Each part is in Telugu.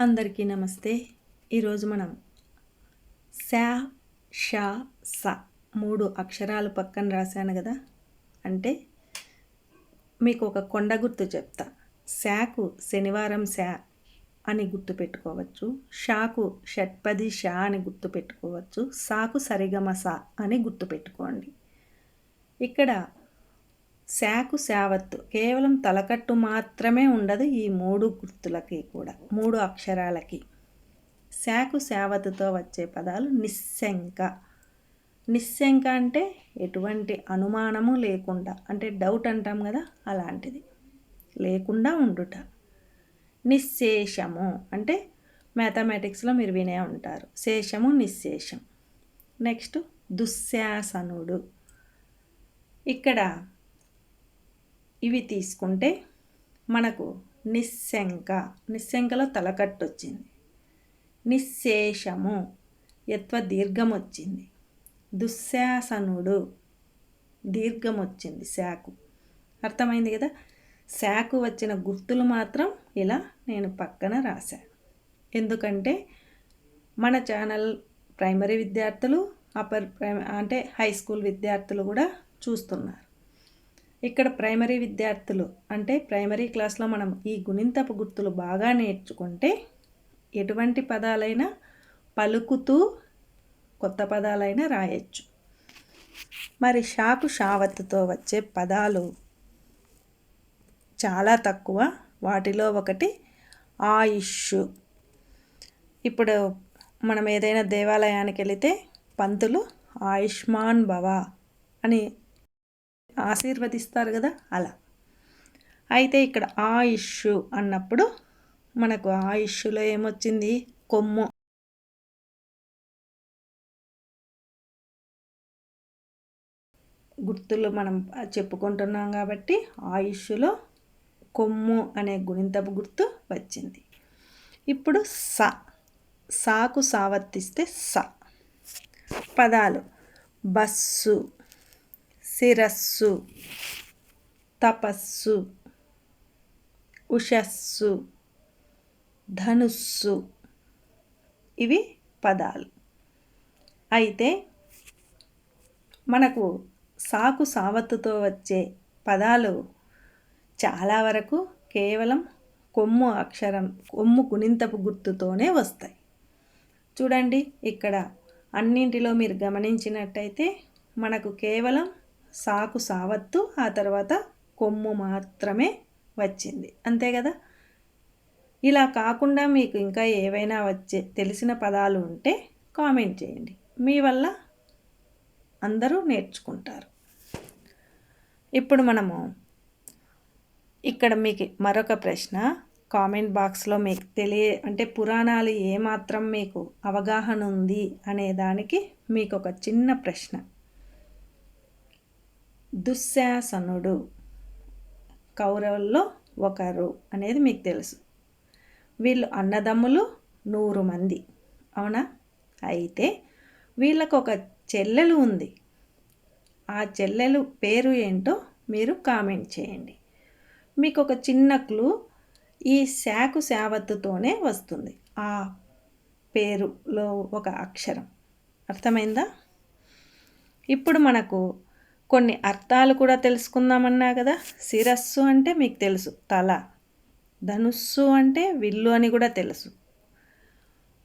అందరికీ నమస్తే. ఈరోజు మనం శా షా స మూడు అక్షరాలు పక్కన రాశాను కదా. అంటే మీకు ఒక కొండ గుర్తు చెప్తా. శాకు శనివారం శా అని గుర్తు పెట్టుకోవచ్చు. షాకు షట్పది షా అని గుర్తు పెట్టుకోవచ్చు. సాకు సరిగమ సా అని గుర్తు పెట్టుకోండి. ఇక్కడ శాకు శావత్తు. కేవలం తలకట్టు మాత్రమే ఉండదు ఈ మూడు గుర్తులకి కూడా మూడు అక్షరాలకి. శాకు శావత్తుతో వచ్చే పదాలు నిస్సంక. నిస్సంక అంటే ఎటువంటి అనుమానము లేకుండా అంటే డౌట్ అంటాం కదా అలాంటిది. లేకుండా ఉండుట. నిశ్శేషము అంటే మ్యాథమెటిక్స్లో మీరు వినే ఉంటారు. శేషము నిశ్శేషం నెక్స్ట్ దుశ్శాసనుడు. ఇక్కడ ఇవి తీసుకుంటే మనకు నిస్సంక నిస్సంకలో తలకట్టు వచ్చింది నిశ్శేషము యత్వ దీర్ఘం వచ్చింది దుశ్శాసనుడు దీర్ఘం వచ్చింది శాకు. అర్థమైంది కదా? శాకు వచ్చిన గుర్తులు మాత్రం ఇలా నేను పక్కన రాశాను ఎందుకంటే మన ఛానల్ ప్రైమరీ విద్యార్థులు అప్పర్ ప్రైమ అంటే హై స్కూల్ విద్యార్థులు కూడా చూస్తున్నారు. ఇక్కడ ప్రైమరీ విద్యార్థులు అంటే ప్రైమరీ క్లాస్లో మనం ఈ గుణింతపు గుర్తులు బాగా నేర్చుకుంటే ఎటువంటి పదాలైనా పలుకుతూ కొత్త పదాలైనా రాయొచ్చు. మరి షాకు షావత్తుతో వచ్చే పదాలు చాలా తక్కువ. వాటిలో ఒకటి ఆయుష్. ఇప్పుడు మనం ఏదైనా దేవాలయానికి వెళితే పంతులు ఆయుష్మాన్ భవ అని ఆశీర్వదిస్తారు కదా అలా. అయితే ఇక్కడ ఆయుష్ అన్నప్పుడు మనకు ఆయుష్లో ఏమొచ్చింది? కొమ్ము. గుర్తులు మనం చెప్పుకుంటున్నాం కాబట్టి ఆయుష్లో కొమ్ము అనే గుణింతపు గుర్తు వచ్చింది. ఇప్పుడు స. సాకు సావర్తిస్తే స. పదాలు బస్సు శిరస్సు తపస్సు ఉషస్సు ధనుస్సు ఇవి పదాలు. అయితే మనకు సాకు సావత్తుతో వచ్చే పదాలు చాలా వరకు కేవలం కొమ్ము అక్షరం కొమ్ము గుణింతపు గుర్తుతోనే వస్తాయి. చూడండి ఇక్కడ అన్నింటిలో మీరు గమనించినట్టయితే మనకు కేవలం సాకు సావత్తు ఆ తర్వాత కొమ్ము మాత్రమే వచ్చింది. అంతే కదా? ఇలా కాకుండా మీకు ఇంకా ఏవైనా వచ్చే తెలిసిన పదాలు ఉంటే కామెంట్ చేయండి. మీ వల్ల అందరూ నేర్చుకుంటారు. ఇప్పుడు మనము ఇక్కడ మీకు మరొక ప్రశ్న కామెంట్ బాక్స్లో మీకు తెలియ అంటే పురాణాలు ఏమాత్రం మీకు అవగాహన ఉంది అనే దానికి మీకు ఒక చిన్న ప్రశ్న. దుశ్శాసనుడు. కౌరవుల్లో ఒకరు అనేది మీకు తెలుసు. వీళ్ళు అన్నదమ్ములు నూరు మంది. అవునా? అయితే వీళ్ళకు ఒక చెల్లెలు ఉంది. ఆ చెల్లెలు పేరు ఏంటో మీరు కామెంట్ చేయండి. మీకు ఒక చిన్న క్లూ ఈ శాకు శావత్తుతోనే వస్తుంది. ఆ పేరులో ఒక అక్షరం. అర్థమైందా? ఇప్పుడు మనకు కొన్ని అర్థాలు కూడా తెలుసుకుందామన్నా కదా? శిరస్సు అంటే మీకు తెలుసు. తల. ధనుస్సు అంటే విల్లు అని కూడా తెలుసు.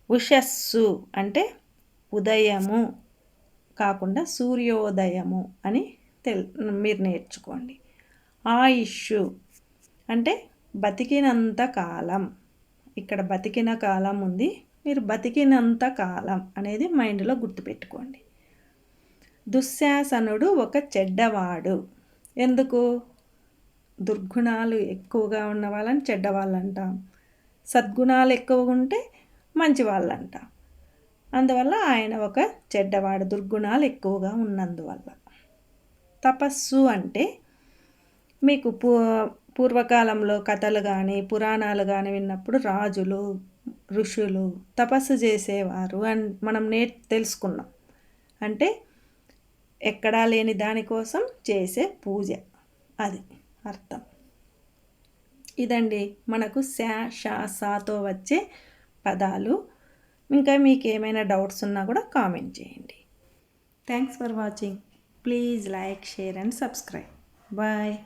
ఉషస్సు అంటే ఉదయము కాకుండా సూర్యోదయము అని తెల్ మీరు నేర్చుకోండి. ఆయుష్ అంటే బతికినంత కాలం. ఇక్కడ బతికిన కాలం ఉంది. మీరు బతికినంత కాలం అనేది మైండ్లో గుర్తుపెట్టుకోండి. దుశ్శాసనుడు ఒక చెడ్డవాడు. ఎందుకు? దుర్గుణాలు ఎక్కువగా ఉన్న వాళ్ళని చెడ్డవాళ్ళు అంటాం సద్గుణాలు ఎక్కువగా ఉంటే మంచి వాళ్ళు అంటాం అందువల్ల ఆయన ఒక చెడ్డవాడు దుర్గుణాలు ఎక్కువగా ఉన్నందువల్ల. తపస్సు అంటే మీకు పూ పూర్వకాలంలో కథలు కానీ పురాణాలు కానీ విన్నప్పుడు రాజులు ఋషులు తపస్సు చేసేవారు అని మనం నే తెలుసుకున్నాం. అంటే ఎక్కడా లేని దానికోసం చేసే పూజ. అది అర్థం. ఇదండి మనకు శా షా సాతో వచ్చే పదాలు. ఇంకా మీకు ఏమైనా డౌట్స్ ఉన్నా కూడా కామెంట్ చేయండి. Thanks for watching. Please like share and subscribe. Bye.